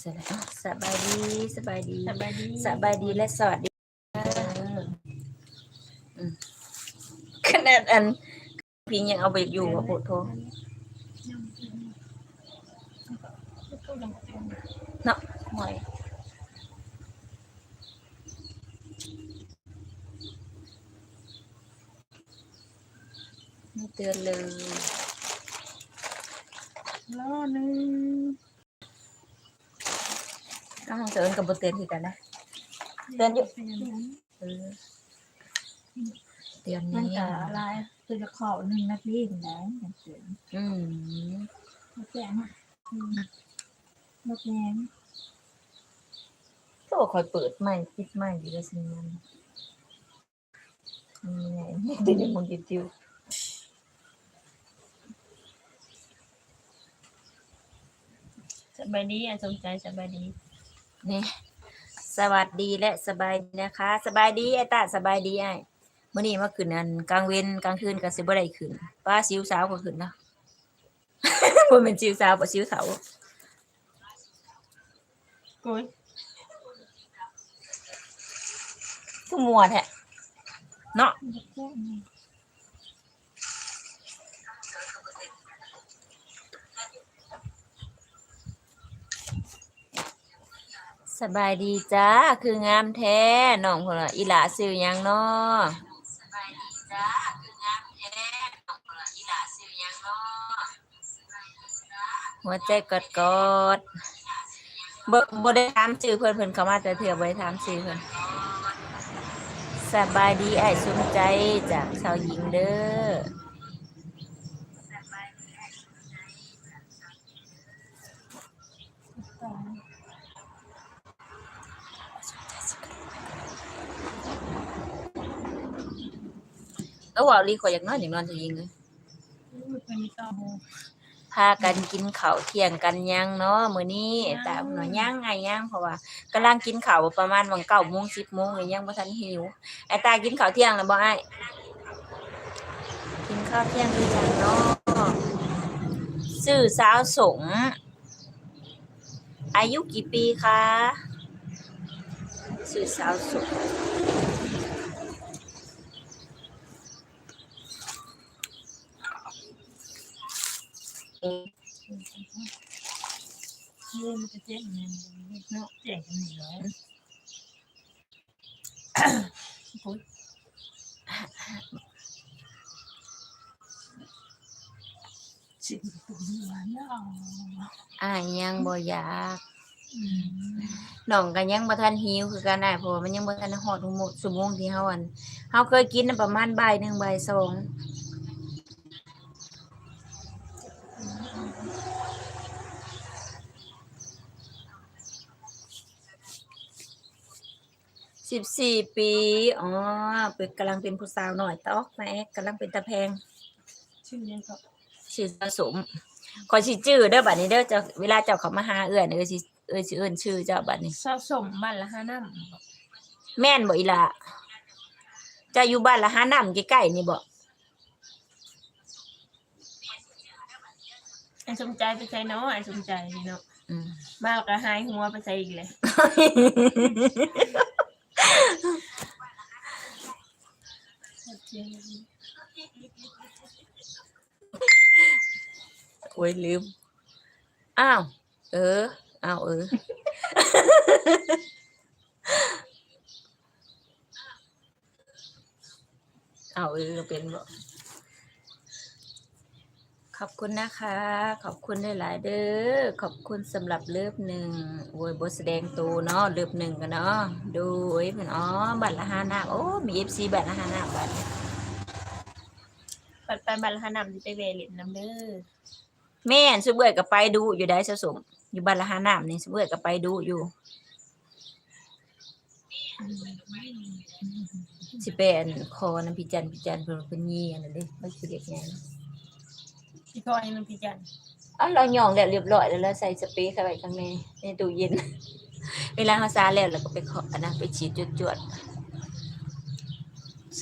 เสร็จแล้วอ้าวสบายดีสบายดีสบายดีสบายดีและสวัสดีอืมขนาดอันพิงยังเอาไปอยู่กับโพดโทเนาะหอยไม่เตือนเลย ล้อหนึง อ้าวเตือน กับบเตือนคือกันนะเตือนอยู่เออเตือนมันนี้จะอะไรคือจะขอหนึ่งนาทีนะอย่างเสียงอืมรถแรงอะอืมรถแรงก็บอกคอยเปิดใหม่ปิดใหม่ดีเลยสิมันนี่ไงไม่ได้ยังมองจิ๋วสบายดีอะสนใจสบายดี นี่สวัสดีและสบายดีนะคะ สบายดีไอ้ตาสบายดีไอ้มื่อนี้มาขึ้นอันกลางเว้นกลางคืนกับสิบ่ได้ขึ้นป้าสิวสาวก็ขึ้นนะบ่เป็นสิวสาวบ่สิวเสาวกุยก็มัวแท้เนาะ รถแรงไง สบายดีจ้า คืองามแท้น้องพุ่นน่ะอีหลาซื้อหยังเนาะสบายดีจ้า คืองามแท้น้องพุ่นน่ะอีหลาซื้อหยังเนาะหัวใจกอดกอดๆบ่บ่ได้ถามชื่อเพิ่นเพิ่นเข้ามาแต่เถื่อบ่ได้ถามชื่อเพิ่นสบายดีไอ้ายสมใจจากสาวหญิงเด้อต่อ แล้วว่าลีขอยอยากนอนอย่ากนอนสาวหญิงเลยพากันกินข้าวเที่ยงกันยังเนาะมื้อนี้แต่หน่อยย่างไงย่างเพราะว่ากำลังกินข้าวประมาณวัง9:00น10:00นเลยยังบ่ทันหิวไอ้ตากินข้าวเที่ยงแล้วบ่ไอ้กินข้าวเที่ยงคือจังเนาะชื่อสาวสมอายุกี่ปีคะชื่อสาวสม เรื่องมันจะแจ้งเงินเนาะจ้งกันหนึ่งร้อยปุ๊ยสิบตัวเนาะอายังบ่อยากน้องก็ยังบ่ทันหิวคือกันได้เพราะมันยังบ่ทันหอดหมดสุโมงที่เฮาอันเฮาเคยกินประมาณใบหนึ่งใบสอง สิบสี่ปี อ๋อเป็นกำลังเป็นผู้สาวหน่อยตอกแม่กำลังเป็นตะแพง ชื่อยังก็ชื่อสะสมขอยสิจื้อเด้อบัดนี้เด้อเจ้าเวลาเจ้าเขามาหาเอื้อนเอ้ยสิเอ้ยสิเอิ้นชื่อเจ้าบัดนี้ สะสมบ้านละห้าน้แม่นบ่อีหล่ะเจะอยู่บ้านละหาน้ำใกล้ๆนี่บ่ำไอ้สมใจไปใส่เนาะไอ้สมใจนี่เนาะอืมบ้านก็หายหัวไปใส่อีกเลย โอ้ยลืม อ้าว เออ อ้าวเออ อ้าวเออเป็นบ่ ขอบคุณนะคะ ขอบคุณหลายๆเด้อ ขอบคุณสำหรับเลิฟหนึ่งโอ้ยบทแสดงตัวเนาะเลิฟหนึ่งกันเนาะดูโอ้ยมันอ๋อบัตรละห้าหน้าโอ้มีเอฟซีบัตรละห้าหน้าบัตรปัดไปบ้านละห้าน้ำที่ไปเวลินน้ำเด้อแม่นสุเบื่อกับไปดูอยู่ได้สะสมอยู่บ้านละหาน้ำนี่สุเบื่อกับไปดูอยู่สิเป็นคอน้ำพิจันพิจันเพิ่นเพิ่นยีอันนั้นเด้ไม่คือเด็กไง ที่เขาไอ้มันพิจันอ๋อเราหย่องแล้วเรียบร้อยแล้วเราใส่สเปรย์เข้าไปข้างในในตู้เย็น เวลาเขาซาแล้วเราก็ไปขออันนะไปฉีดจวด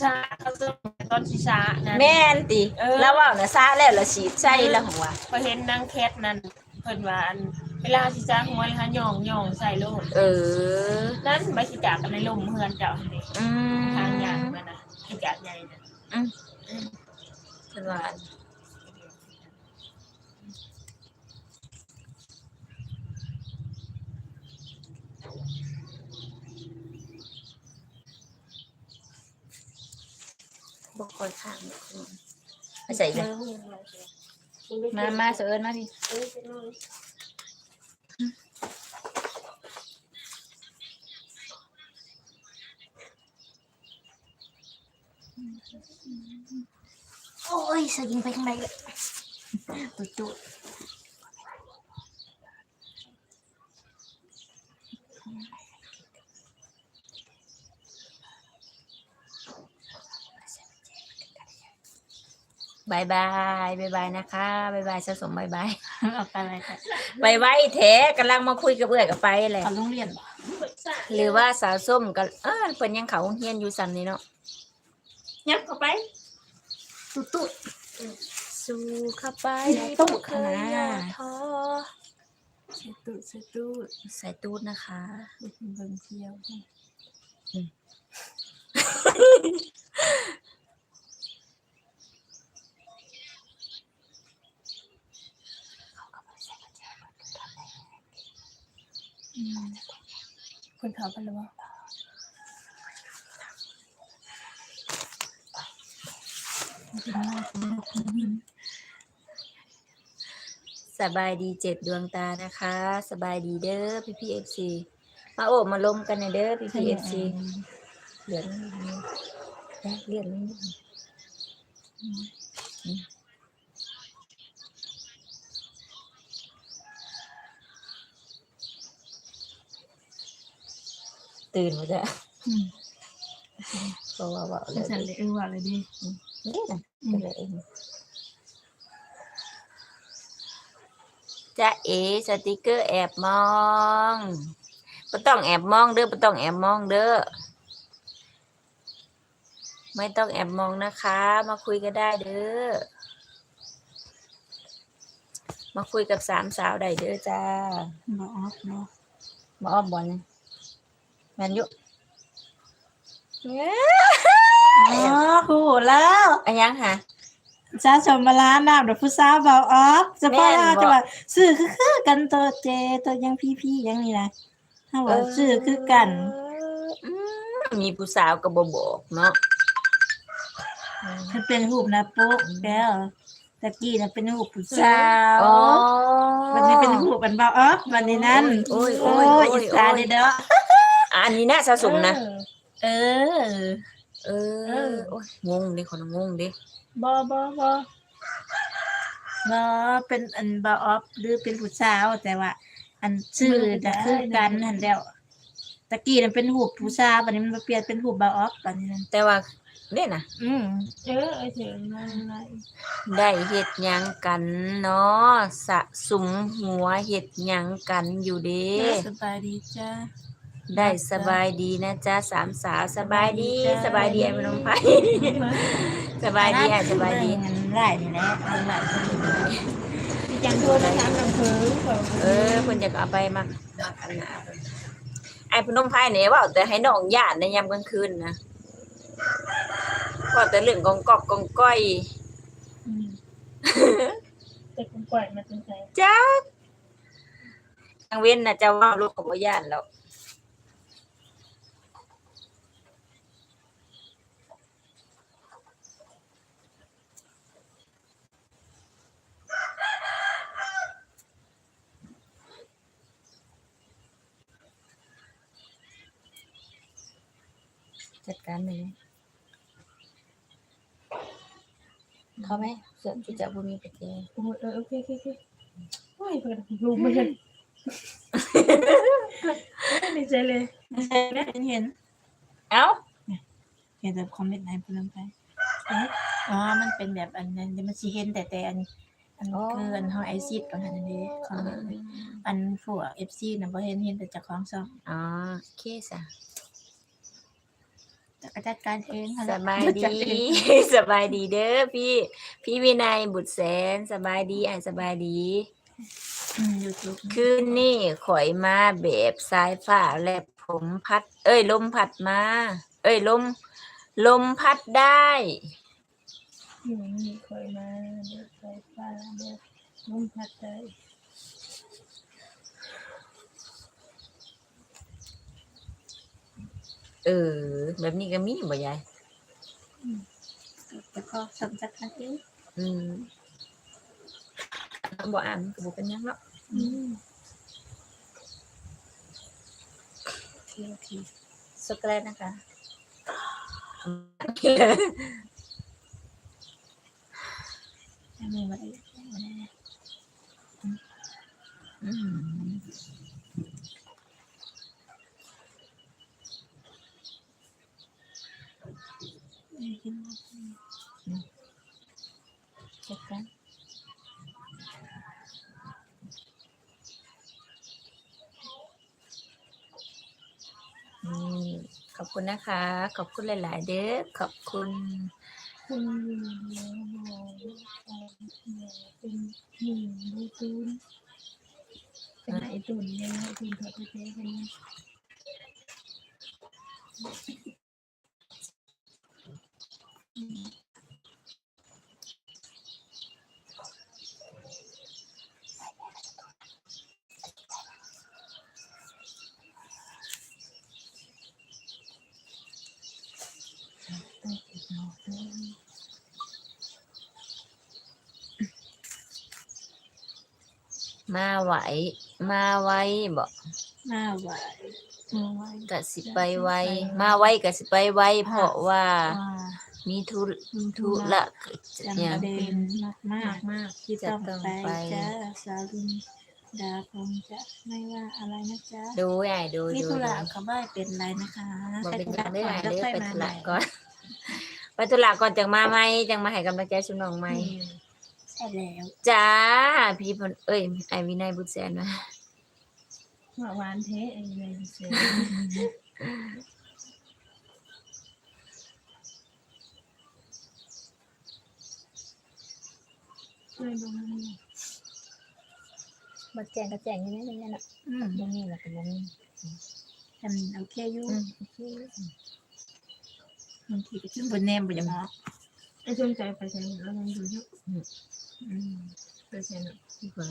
ซาเขาจะตอนที่ซานะๆแม่นติเออแล้วว่าน่ะซาแล้วเราฉีดใส่แล้วหัวพอเห็นนางแคทนั่นเพิ่นว่าอันไปเวลาสิจ้างหัวเลยค่ะหย่องหย่องใส่โลดเออ นั่นใบสิจากกันในลมเฮือนเจ้านี่อืมทางยางมันนะสิจากใหญ่นะเพิ่นว่า บ่ค่อยข้างไม่ใส่เลยมามาเสิร์นมาดิโอ้ยสยิงไปทางไหนเลยตุ๊ด บายบายบายบายนะคะบายบายสะสมบายบายเอาไปอะไรค่ะบายบายแท้กำลังมาคุยกับเอื้อยกับไปแหละเขาโรงเรียนบ่หรือว่าสาวส้มกับเออเพิ่นยังเขาเฮียนอยู่ซ้ำนี่เนาะยับเข้าไป ตุ๊ดตุ๊ดสู้เข้าไปตุ๊ดเคยย่อท้อใส่ตู้ใส่ตู้ใส่ตูดนะคะเบิ่งเที่ยว คนเขาไปแล้วบ่สบายดีเจ็ดดวงตานะคะ สบายดีเด้อพี่พีเอฟซีมาโอบมาลมกันหน่อยเด้อพี่พีเอฟซีเหลืองเลือดนิดนึง ตื่นมาจ้ะเพราะว่าว่าเลยฉันเลยเออว่าเลยดินี่นะก็เลยเองจะเอสติกเกอร์แอบมองไม่ต้องแอบมองเด้อไม่ต้องแอบมองเด้อไม่ต้องแอบมองนะคะ มาคุยกันได้เด้อมาคุยกับสามสาวได้เด้อจ้าบ่ออกเนาะมาอ้อมบอลนะ แมนอยุอ๋อฮู้แล้วอันยังค่ะจ้าชมมาล้านน้ำเดี๋ยวผู้สาวเบาออกจะพ่อแม่นบ่จะว่าสื่อคือคือกันตัวเจตัวยังพี่พี่ๆยังนี่นะถ้าว่าสื่อคือกันอืมมีผู้สาวก็บบอกเนาะมันเป็นหูปหนะปุ๊กแล้วตะกี้น่ะเป็นหูปผู้สาวอ๋อวันนี้เป็นหูปมันเบาออกวันนี้นั้นโอ้ยโอ้ยโอ้ยอิสาเด้อเด้อ อะอันนี้น่าสะสมนะ เออเออ โอ้ยงงดิคนงงดิบอบอบอบ่เป็นอันบาออฟหรือเป็นผู้สาวแต่ว่า อันชื่อน่ะคือกันนั่นแล้วตะกี้นั่นเป็นหูปผู้สาวบัดนี้มันมาเปลี่ยนเป็นหูปบาออฟบัดนี้นั่นแต่ว่าเนี่ยนะอืมเออไอเสียงมาอะไรได้เห็ดหยังกันเนาะสะสมหัวเห็ดหยังกันอยู่เด้สบายดีจ้า ได้สบายดีนะจ๊ะสามสาวสบายดีจ้าสบายดีไอ้พนมไพรสบายดีไอ้สบายดีเงินไล่นี่แหละเอาไล่ซะนี่พี่จังโทรมาถามลำเพิงเขาเออเพิ่นจะเอาไปมักมักอันหนาเพิ่นไอ้พนมไพรเนี่ยเว่าแต่ให้น้องย่านในยามกลางคืนนะว่าแต่เรื่องกองกอกกองก้อยอืมแต่ผมปล่อยมาจนใจจ้าทางเว้นน่ะจะว่าลูกของบ่ย่านแล้ว จัดการเลยเขาไหมเสือที่จะบุมีปัจเจโอ้ยเออโอเคโอเคโอเคโอ้ยเพื่อนรู้เหมือนกันดีใจเลยไม่ใช่แม่เห็น เอ้าเห็นแต่คอมเมนต์ไหนพูดลงไปอ๋อ มันเป็นแบบอันนั้นเดี๋ยวมันสิเห็นแต่แต่อันอันคืออันเฮาไอซิดก่อนอันนี้คอมเมนต์อันพวก FC น่ะบ่เห็นเห็นแต่เจากของซ่องอ๋อโอเคสะ จะจัดการเองค่ะสบายจัดีเองสบายดีเด้อพี่ พี่วินัยบุตรแสนสบายดีอ่านสบายดีอืมยูทูบคืนนี่ข่อยมาแบบสายฟ้าและผมพัด เอ้ย ลมพัดมา เอ้ยลม ลมพัดได้หนูนี่เคยมาเด็กไฟฟ้าเด็กนุ่มพัดได้ เออ แบบนี้ก็มีบ่ยายแต่ก็สำจักกันเองอืมบ่อ่านก็บ่เป็นหยังเนาะอืมโอเคโอเคสกแลตนะคะยังมีมาอีกมาได้อืมไม่กินแล้วเจ็บกัน นี่ ขอบคุณนะคะ ขอบคุณหลาย ๆ เด้อขอบคุณคุณอยู่แล้วบอกเป็นหนึ่งดูตูนเป็นไหนตุนเนี่ยตุนเขาจะเจ๊กันมาไหว มาไวบ่หน้าไหวมือไหวกะสิไปไวมาไวกะสิไปไวเพราะว่าว่ามีธุมีธุระจำเนี่ยประเด็นมากมากมากๆที่ต้องจะต้องไปไปจ้าสาลินดาคงจะไม่ว่าอะไรนะจ๊ะดูใหญ่ดูมีดูธุระดูเขาไม่เป็นไรนะคะบอกเป็นอย่างใคเด้อรไอ้ธุเด้อระไปก่อนธุแล้วระค่อยมาก่อน ไปธุระก่อนจังมาไหมจังมาให้กำลังใจชุมน้องไหมใช่แล้วจ้าพี่พนเอ้ยไอวินัยบุตรแสนนะว่าหวานเทไอ้เลยเสียช่วยดูมันมาแจงกระแจงยังไงยังไงน่ะอืมยังนี่แหละเป็นยังนี่ทำโอเคอยู่อืมโอเค บางทีก็ขึ้นบนแนมบนยามอไอ้จงใจไปใช้แล้วยังอยู่ที่อืมไปใช้น่ะดีกว่า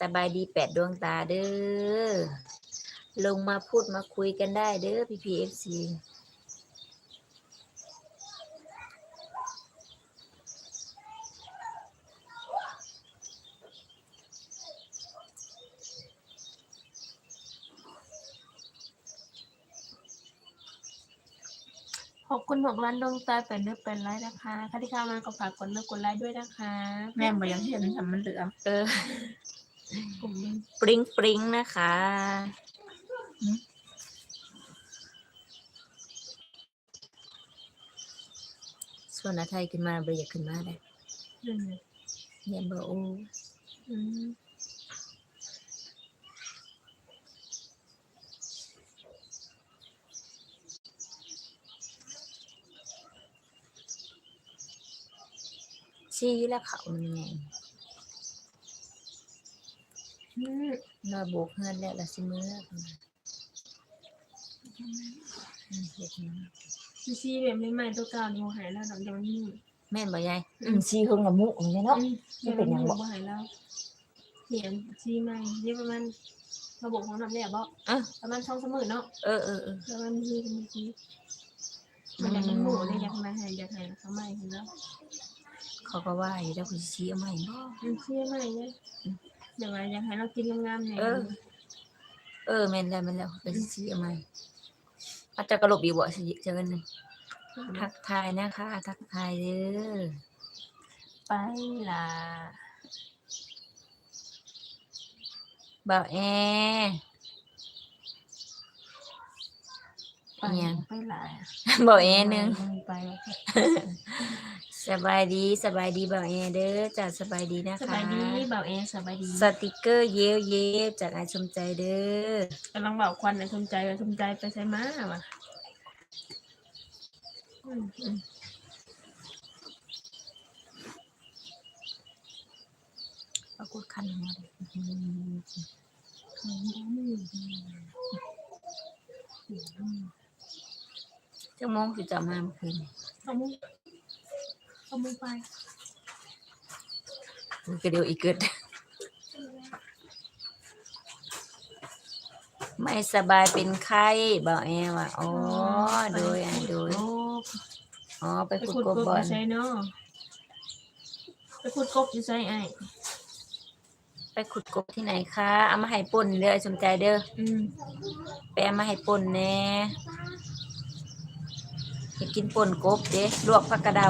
สบายดีแปดดวงตาเด้อ ลงมาพูดมาคุยกันได้เด้อพี่พีเอฟซี บคุณหกล้านดวงตาเป็นเลือกเป็นไลค์นะคะใครที่เข้ามาก็ฝากกดเลือกกดไลค์ด้วยนะคะ แม่บอยังเห็นทำมันเหลือมเออ กลุ่มนี้ปริ้งปริ้งนะคะ ส่วนอาไทยขึ้นมาบริยากขึ้นมาเลยหนึ่งเลยเยันบอโอ อืม ชี้แล้วเขามันไงอืมเราโบกเงินแล้วละสิมืออืมเฮ็ดหยังซีซีแบบใหม่ๆตัวเก่านี่บ่หายแล้วดอกเดี๋ยวนี้แม่นบ่ยายอืมชี้เพิ่งละมุอย่างนี้เนาะอืมมันเป็นหยังบ่บ่หายแล้วเขียนซีใหม่นี่ประมาณระบบของน้ำเนี่ยบ่อะประมาณช่องเสมอเนาะเออเออเออแล้วมันมีเป็นซีมันอยากเป็นหมูเนี่ยอยากมาให้อยากให้เขาใหม่เห็นแล้ว เขาก็ว่าอยู่แล้วคุณชี้เอาใหม่บ่มันซีใหม่เนี่ยอย่างไรอยากให้เรากินงามๆเนี่ยเออ เออแม่นแล้วแม่นแล้วเป็นชี้เอาใหม่อาจจะกระลบอยู่บ่สิเจอกันหนึ่งทักทายนะคะ ทักทายเด้อไปล่ะบ่าวแอไปเนี่ยไปล่ะบ่าวแอหนึงไป สบายดีสบายดีบ่าวแอเด้อจ้ะสบายดีนะสคะบายดีเบาเอสบายดีสติกเกอร์เย้วเย้วจากไอชมใจเด้อกำลังบอกควันนะชมใจว่าชมใจไปใช้ม้าวะอืมอืมกดคันหัวเลยของบ่มีดีจังโมงสิจะมาเมื่อคืนนี่เอามือ เอามือไปมันก็เดียวอีกเกิด ไม่สบายเป็นไข้บอกแอว่าอ๋อโดยอะโดยโอ้อ๋อไปไปขุดขุดกกบบบ่อน ใช่เนาะไปขุดกบอยู่ใช่ไอ้ไปขุดกบที่ไหนคะเอามาให้ป่นเด้อไอ้สมใจเด้ออืมไปเอามาให้ป่นแหน่อยากกินป่นกบเด้ลวกผักกระเดา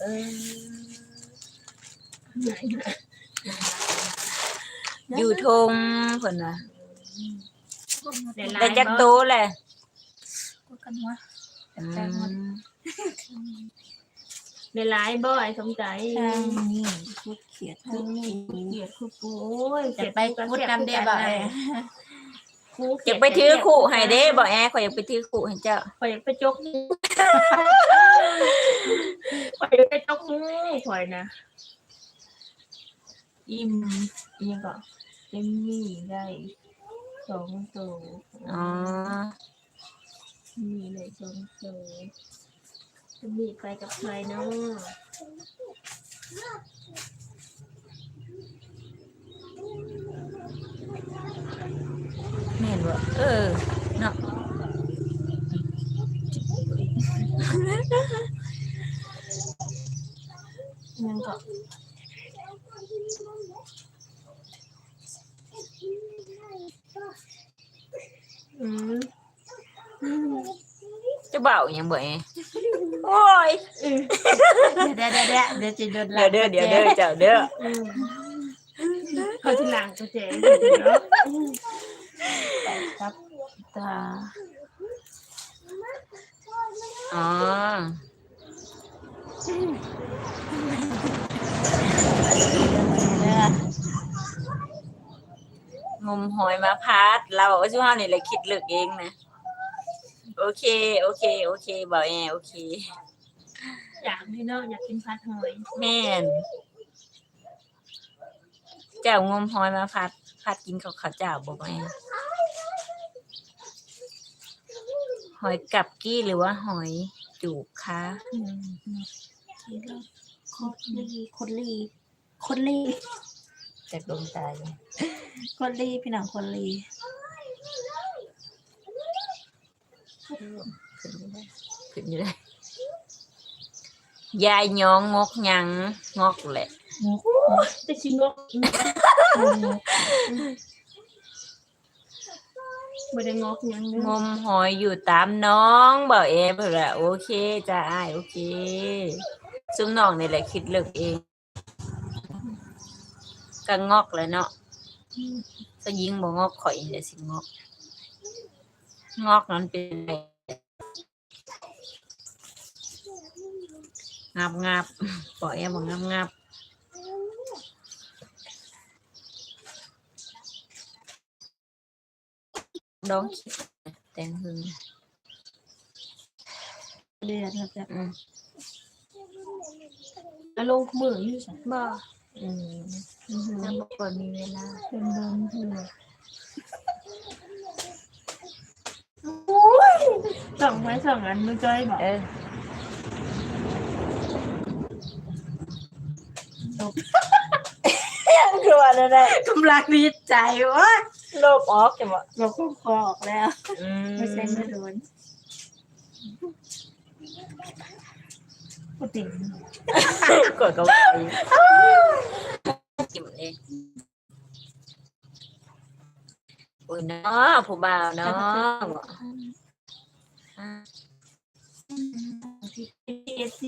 เออ ไหนไหน อยู่ทงเพิ่นว่าได้หลาได้ยจักโตแหละกดกันหัวอืแต่หมดมได้หลายบ่ไอ้สมใจทางนี้คุดเขียดคุดนี้เกลียดคือปูโอ้ยจะไปคุดนำได้บ่เอ้ยครูอยากไปถือขู่ให้เด้บ่แอข่อยอยากไปถือขู่ให้เจ้าข่อยอยากไปจกมือข่อยอยากไปจกมือข่อยนะ อิ่มอิ่มก่อนเต็มมี่ได้สองตัวอ๋อมีเลยสองตัวจะมีไปกับใครเนาะแม่นบ่เออเนาะยังก็ อืมจะเบาหยังบ่แอโอ้ยเดี๋ยวเดี๋ยว เดี๋ยวเดี๋ยวจะโดนเดี๋ยวเด้อเดี๋ยวเด้อเจ้าเด้ออืมเขาที่หลังก็เจ๊เนาะครับตาอ๋อเด้องมหอยมาพัดเราเอาชื่อเฮานี่แหละคิดลึกเองนะ โอเค โอเค โอเคบ่แอโอเค อยากนี่เนาะอยากกินผัดหอยแม่นเจ้างมหอยมาพัดพัดกินข้าวขาวเจ้าบ่แม่หอยกับกี้หรือว่าหอยจูบคะอืมทีละ คนลีคนลีคนลีจากดวงตาอยู่คนลีพี่น้องคนลีขึ้นอยู่ได้ขึ้นอยู่ได้ยายย้องงกหยังงอกแหละจะชิงกไม่ได้งอกหยังเด้งอมหอยอยู่ตามน้องบ่เอฟแหละโอเคจ้าอ้ายโอเค ซุ้มน้องนี่แหละคิดเลิกเองก็งอกเลยเนาะก็ยิงบ่งอกข่อยเดี๋ยวสิงอก งอกนั้นเป็นไงงับงับปล่อยเอาบ่งับงับดองคิดแตงหึงเดือนแล้วจะ อืมอารมณ์มืออยู่ใช่บ่อืมถ้าบ่ก่อนมีเวลาเป็นเดิมเถอะสองไม้สองอันมือจ้อยบอกเออกลัวแล้วได้กำลังดีใจวะโลบออกจังบ่เราก็คอออกแล้ว อืมไม่ใช่ไม่โดน พูดถึงกดก็ว่าอยู่จิ้มเองอุ้ยเนาะผู้บ่าวเนาะอ่เอสซี